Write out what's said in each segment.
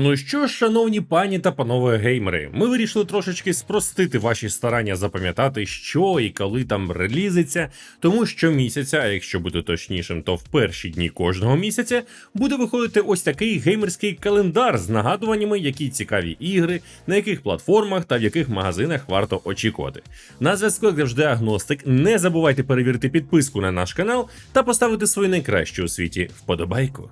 Ну що ж, шановні пані та панове геймери, ми вирішили трошечки спростити ваші старання запам'ятати, що і коли там релізиться, тому що місяця, а якщо бути точнішим, то в перші дні кожного місяця буде виходити ось такий геймерський календар з нагадуваннями, які цікаві ігри, на яких платформах та в яких магазинах варто очікувати. На зв'язку як завжди агностик. Не забувайте перевірити підписку на наш канал та поставити свою найкращу у світі вподобайку.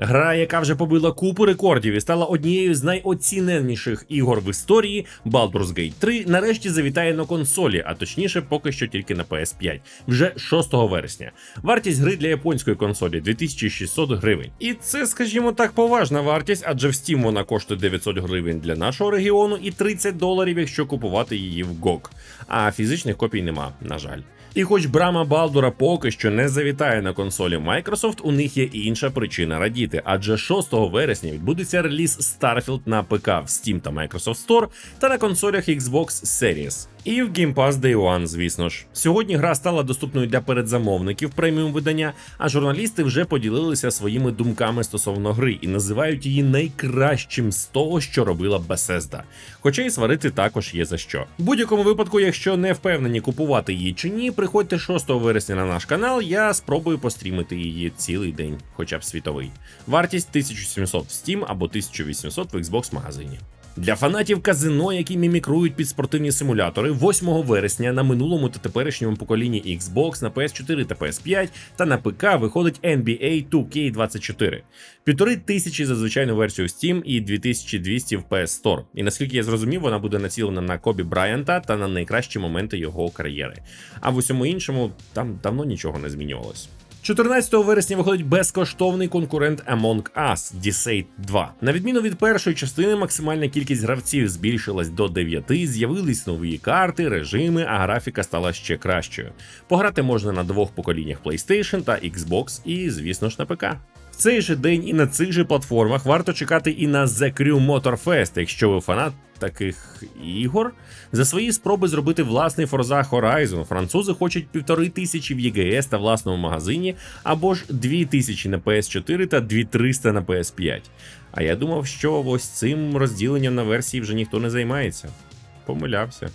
Гра, яка вже побила купу рекордів і стала однією з найоціненніших ігор в історії, Baldur's Gate 3 нарешті завітає на консолі, а точніше, поки що тільки на PS5, вже 6 вересня. Вартість гри для японської консолі 2600 гривень. І це, скажімо так, поважна вартість, адже в Steam вона коштує 900 гривень для нашого регіону і 30 доларів, якщо купувати її в GOG. А фізичних копій нема, на жаль. І хоч брама Балдура поки що не завітає на консолі Microsoft, у них є інша причина радіти, адже 6 вересня відбудеться реліз Starfield на ПК в Steam та Microsoft Store та на консолях Xbox Series. І в Game Pass Day One, звісно ж. Сьогодні гра стала доступною для передзамовників преміум видання, а журналісти вже поділилися своїми думками стосовно гри і називають її найкращим з того, що робила Bethesda. Хоча і сварити також є за що. В будь-якому випадку, якщо не впевнені купувати її чи ні, приходьте 6 вересня на наш канал, я спробую пострімити її цілий день, хоча б світовий. Вартість 1700 в Steam або 1800 в Xbox магазині. Для фанатів казино, які мімікрують під спортивні симулятори, 8 вересня на минулому та теперішньому поколінні Xbox, на PS4 та PS5 та на ПК виходить NBA 2K24. Півтори тисячі за звичайну версію Steam і 2200 в PS Store. І наскільки я зрозумів, вона буде націлена на Кобі Брайанта та на найкращі моменти його кар'єри. А в усьому іншому там давно нічого не змінювалось. 14 вересня виходить безкоштовний конкурент Among Us Decade 2. На відміну від першої частини, максимальна кількість гравців збільшилась до 9, з'явились нові карти, режими, а графіка стала ще кращою. Пограти можна на двох поколіннях PlayStation та Xbox і, звісно ж, на ПК. Цей же день і на цих же платформах варто чекати і на The Crew Motorfest, якщо ви фанат таких ігор. За свої спроби зробити власний Forza Horizon французи хочуть півтори тисячі в ЄГС та власному магазині, або ж дві тисячі на PS4 та 2300 на PS5. А я думав, що ось цим розділенням на версії вже ніхто не займається. Помилявся.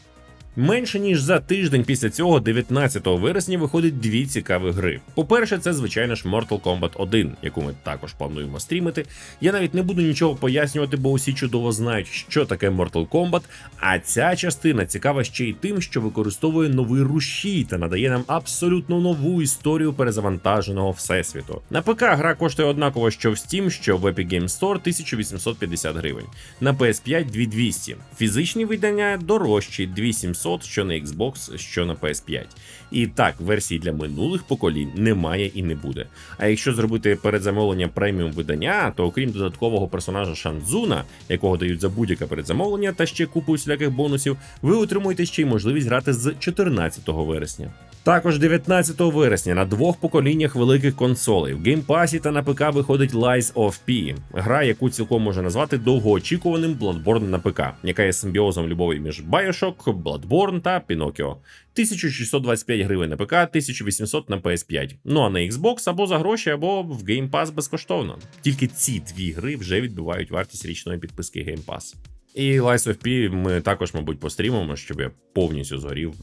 Менше ніж за тиждень після цього, 19 вересня, виходить дві цікаві гри. По-перше, це звичайно ж Mortal Kombat 1, яку ми також плануємо стрімити. Я навіть не буду нічого пояснювати, бо усі чудово знають, що таке Mortal Kombat. А ця частина цікава ще й тим, що використовує новий рушій та надає нам абсолютно нову історію перезавантаженого всесвіту. На ПК гра коштує однаково, що в Steam, що в Epic Games Store 1850 гривень, на PS5 2200. Фізичні видання дорожчі 2700 що на Xbox, що на PS5. І так, версій для минулих поколінь немає і не буде. А якщо зробити передзамовлення преміум видання, то окрім додаткового персонажа Шанзуна, якого дають за будь-яке передзамовлення та ще купу всіляких бонусів, ви отримуєте ще й можливість грати з 14 вересня. Також 19 вересня на двох поколіннях великих консолей в геймпасі та на ПК виходить Lies of P, гра, яку цілком можна назвати довгоочікуваним Bloodborne на ПК, яка є симбіозом любові між Bioshock, Bloodborne та Pinocchio. 1625 гривень на ПК, 1800 на PS5. Ну а на Xbox або за гроші, або в Game Pass безкоштовно. Тільки ці дві гри вже відбивають вартість річної підписки Game Pass. І Lies of P ми також, мабуть, пострімимо, щоб я повністю згорів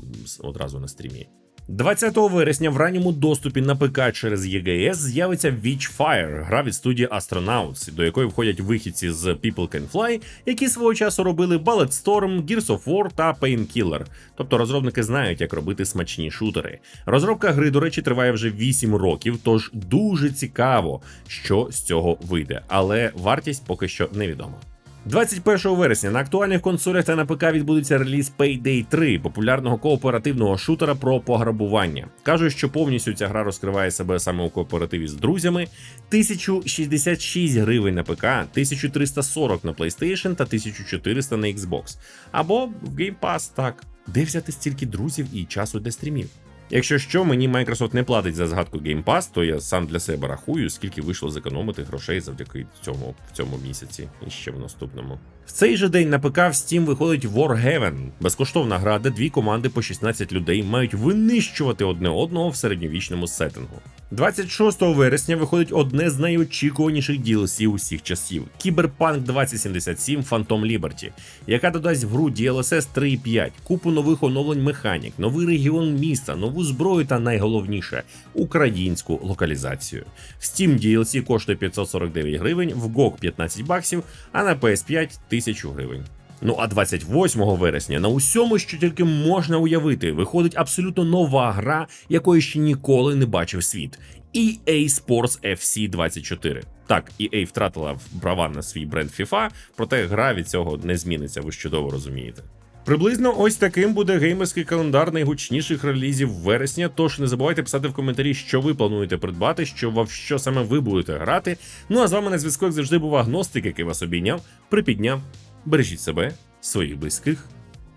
одразу на стрімі. 20 вересня в ранньому доступі на ПК через ЄГС з'явиться Witchfire, гра від студії Astronauts, до якої входять вихідці з People Can Fly, які свого часу робили Bulletstorm, Gears of War та Painkiller. Тобто розробники знають, як робити смачні шутери. Розробка гри, до речі, триває вже 8 років, тож дуже цікаво, що з цього вийде, але вартість поки що невідома. 21 вересня на актуальних консолях та на ПК відбудеться реліз Payday 3, популярного кооперативного шутера про пограбування. Кажуть, що повністю ця гра розкриває себе саме у кооперативі з друзями. 1066 гривень на ПК, 1340 на PlayStation та 1400 на Xbox. Або в Game Pass, так. Де взяти стільки друзів і часу для стрімів? Якщо що, мені Microsoft не платить за згадку Game Pass, то я сам для себе рахую, скільки вийшло зекономити грошей завдяки цьому в цьому місяці і ще в наступному. В цей же день на ПК в Steam виходить Warhaven, безкоштовна гра, де дві команди по 16 людей мають винищувати одне одного в середньовічному сеттингу. 26 вересня виходить одне з найочікуваніших DLC усіх часів Cyberpunk 2077 Phantom Liberty, яка додасть в гру DLSS 3.5, купу нових оновлень механік, новий регіон міста, нову зброю та найголовніше українську локалізацію. В Steam DLC коштує 549 гривень, в GOG 15 баксів, а на PS5 1000 гривень. Ну а 28 вересня на усьому, що тільки можна уявити, виходить абсолютно нова гра, якої ще ніколи не бачив світ. EA Sports FC 24. Так, EA втратила права на свій бренд FIFA, проте гра від цього не зміниться, ви ж чудово розумієте. Приблизно ось таким буде геймерський календар найгучніших релізів вересня. Тож не забувайте писати в коментарі, що ви плануєте придбати, що в що саме ви будете грати. Ну а з вами на зв'язку як завжди був агностик, який вас обійняв, припідняв. Бережіть себе, своїх близьких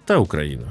та Україну.